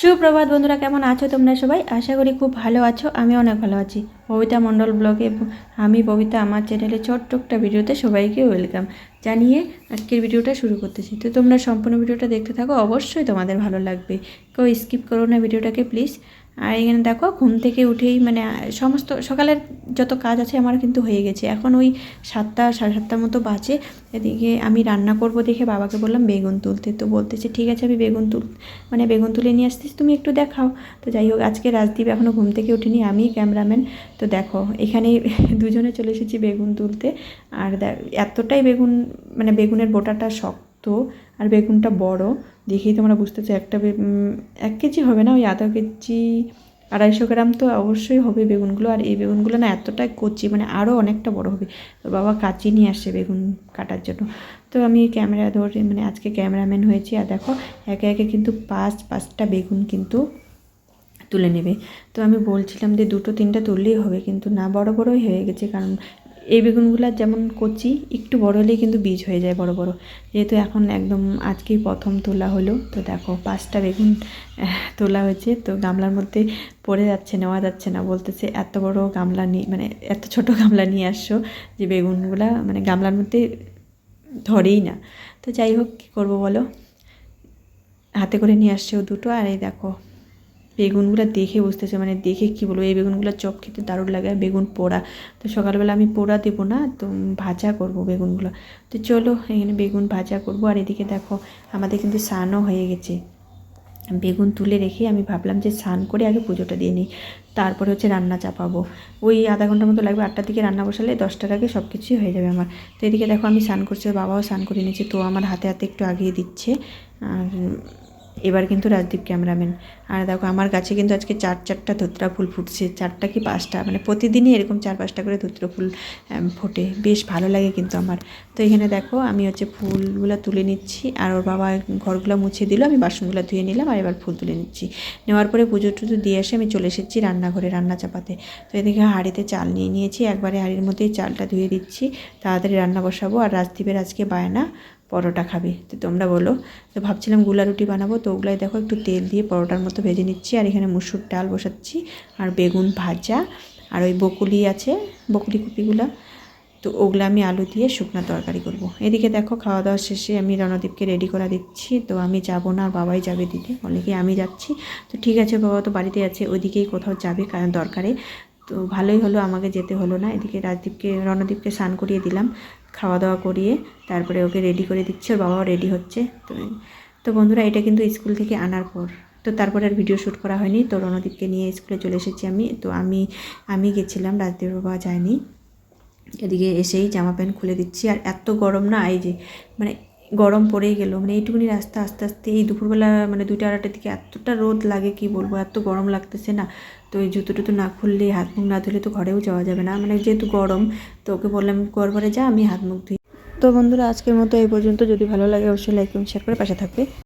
সুপ্রভাত বন্ধুরা, কেমন আছো তোমরা সবাই? আশা করি খুব ভালো আছো আমি অনেক ভালো আছি। ববিতা মণ্ডল ব্লগে আমি ববিতা আমার চ্যানেলে ছোট্ট একটা ভিডিওতে সবাইকে ওয়েলকাম জানিয়ে আজকের ভিডিওটা শুরু করতেছি। তো তোমরা সম্পূর্ণ ভিডিওটা দেখতে থাকো, অবশ্যই তোমাদের ভালো লাগবে। কেউ স্কিপ করো না ভিডিওটাকে, প্লিজ। আর এখানে দেখো, ঘুম থেকে উঠেই মানে সমস্ত, সকালের যত কাজ আছে আমার কিন্তু হয়ে গেছে। এখন ওই সাতটা, সাড়ে সাতটার মতো বাজে। এদিকে আমি রান্না করব দেখে বাবাকে বললাম বেগুন তুলতে। তো বলতেছে, ঠিক আছে, আমি বেগুন তুল মানে বেগুন তুলে নিয়ে আসতিস, তুমি একটু দেখাও। তো যাই হোক, আজকে রাজদীপ এখনও ঘুম থেকে উঠিনি আমি ক্যামেরাম্যান। তো দেখো এখানে দুজনে চলে এসেছি বেগুন তুলতে। আর এতটাই বেগুন মানে বেগুনের বোটাটা শক্ত। আর বেগুনটা বড়। দেখেই তোমরা বুঝতেছো একটা এক কেজি হবে না? ওই আধা কেজি, আড়াইশো গ্রাম তো অবশ্যই হবে বেগুনগুলো। আর এই বেগুনগুলো না এতটাই কচি মানে আরও অনেকটা বড় হবে। তো বাবা কাচি নিয়ে আসছে বেগুন কাটার জন্য। তো আমি ক্যামেরা ধরে মানে আজকে ক্যামেরাম্যান হয়েছি। আর দেখো, একে একে কিন্তু পাঁচ, পাঁচটা বেগুন কিন্তু তুলে নেবে। তো আমি বলছিলাম যে দুটো, তিনটা তুললেই হবে, কিন্তু না বড় বড়ই হয়ে গেছে। কারণ এই বেগুনগুলো যেমন কচি, একটু বড় হলেই কিন্তু বীজ হয়ে যায় বড় বড়। যেহেতু এখন একদম আজকেই প্রথম তোলা হলো, তো দেখো পাঁচটা বেগুন তোলা হয়েছে। তো গামলার মধ্যে পড়ে যাচ্ছে, নেওয়া যাচ্ছে না। বলতেছে এত বড় গামলা নিয়ে মানে এত ছোট গামলা নিয়ে আসছো যে বেগুনগুলা মানে গামলার মধ্যে ধরেই না। তো যাই হোক, কী করব বলো? হাতে করে নিয়ে আসছে ও দুটো, আর এই দেখো বেগুনগুলো দেখে বসতেছে মানে দেখে কি বলব, এই বেগুনগুলো চপ খেতে দারুণ লাগে আর বেগুন পোড়া। তো সকালবেলা আমি পোড়া দেবো না, তো ভাজা করব বেগুনগুলো। তো চলো এখানে বেগুন ভাজা করব, আর এদিকে দেখো আমাদের কিন্তু স্নানও হয়ে গেছে। বেগুন তুলে রেখে আমি ভাবলাম যে স্নান করে আগে পুজোটা দিয়ে নিই, তারপরে হচ্ছে রান্না চাপাবো। ওই আধা ঘণ্টার মতো লাগবে, আটটার দিকে রান্না বসালে দশটার আগে সব কিছুই হয়ে যাবে আমার। তো এদিকে দেখো আমি স্নান করছি বাবাও স্নান করে নিয়েছে, তো আমার হাতে হাতে একটু আগিয়ে দিচ্ছে। আর এবার কিন্তু রাজদীপ ক্যামেরাম্যান। আর দেখো, আমার গাছে কিন্তু আজকে চার চারটা ধুতরা ফুল ফুটছে, চারটা কি পাঁচটা? মানে প্রতিদিনই এরকম চার পাঁচটা করে ধুতরা ফুল ফোটে। বেশ ভালো লাগে কিন্তু আমার। তো এখানে দেখো, আমি হচ্ছে ফুলগুলো তুলে নিচ্ছি, আর ওর বাবা ঘরগুলো মুছে দিল, আমি বাসনগুলো ধুয়ে নিলাম, আর এবার ফুল তুলে নিচ্ছি। নেওয়ার পরে পুজো টুজো দিয়ে এসে আমি চলে এসেছি রান্নাঘরে, রান্না চাপাতে। তো এদিকে হাঁড়িতে চাল নিয়ে নিয়েছি, একবারে হাঁড়ির মধ্যেই চালটা ধুয়ে দিচ্ছি, তাড়াতাড়ি রান্না বসাবো। আর রাজদীপের আজকে বায়না পরোটা খাবে। তো তোমরা বলো, তো ভাবছিলামগুলা রুটি বানাবো, তো ওগুলাই দেখো একটু তেল দিয়ে পরোটার মতো ভেজে নিচ্ছি। আর এখানে মুসুর ডাল বসাচ্ছি, আর বেগুন ভাজা, আর ওই বকুলি আছে, বকুলি কুপিগুলা। তো ওগুলো আমি আলু দিয়ে শুকনো তরকারি করব। এদিকে দেখো খাওয়া দাওয়া শেষে আমি রণদীপকে রেডি করা দিচ্ছি। তো আমি যাব না, আর বাবাই যাবে দিতে বলে কি আমি যাচ্ছি। তো ঠিক আছে, বাবা তো বাড়িতে আছে, ওইদিকেই কোথাও যাবে, কারণ দরকারে। তো ভালোই হলো, আমাকে যেতে হলো না। এদিকে রাজদীপকে, রণদীপকে স্নান করিয়ে দিলাম খাওয়া দাওয়া করিয়ে, তারপরে ওকে রেডি করে দিচ্ছে, ওর বাবাও রেডি হচ্ছে। তো তো বন্ধুরা, এটা কিন্তু স্কুল থেকে আনার পর। তো তারপরে আর ভিডিও শ্যুট করা হয়নি। তো রণদীপকে নিয়ে স্কুলে চলে এসেছি আমি। তো আমি আমি গেছিলাম রাজদীপ বাবা যায়নি। এদিকে এসেই জামা প্যান্ট খুলে দিচ্ছি। আর এত গরম না, এই যে মানে গরম পড়েই গেল। মানে এইটুকুনি রাস্তা আস্তে আস্তে এই দুপুরবেলা মানে দুইটা আড়াইটার দিকে এতটা রোদ লাগে, কি বলব? এত গরম লাগতেছে না। তো এই জুতো টুতো না খুললে হাত মুখ না ধুলে তো ঘরেও যাওয়া যাবে না। মানে যেহেতু গরম, তো ওকে বললাম গরবারে যা, আমি হাত মুখ ধুই। তো বন্ধুরা, আজকের মতো এই পর্যন্ত। যদি ভালো লাগে, অবশ্যই লাইক এবং শেয়ার করে পাশে থাকবে।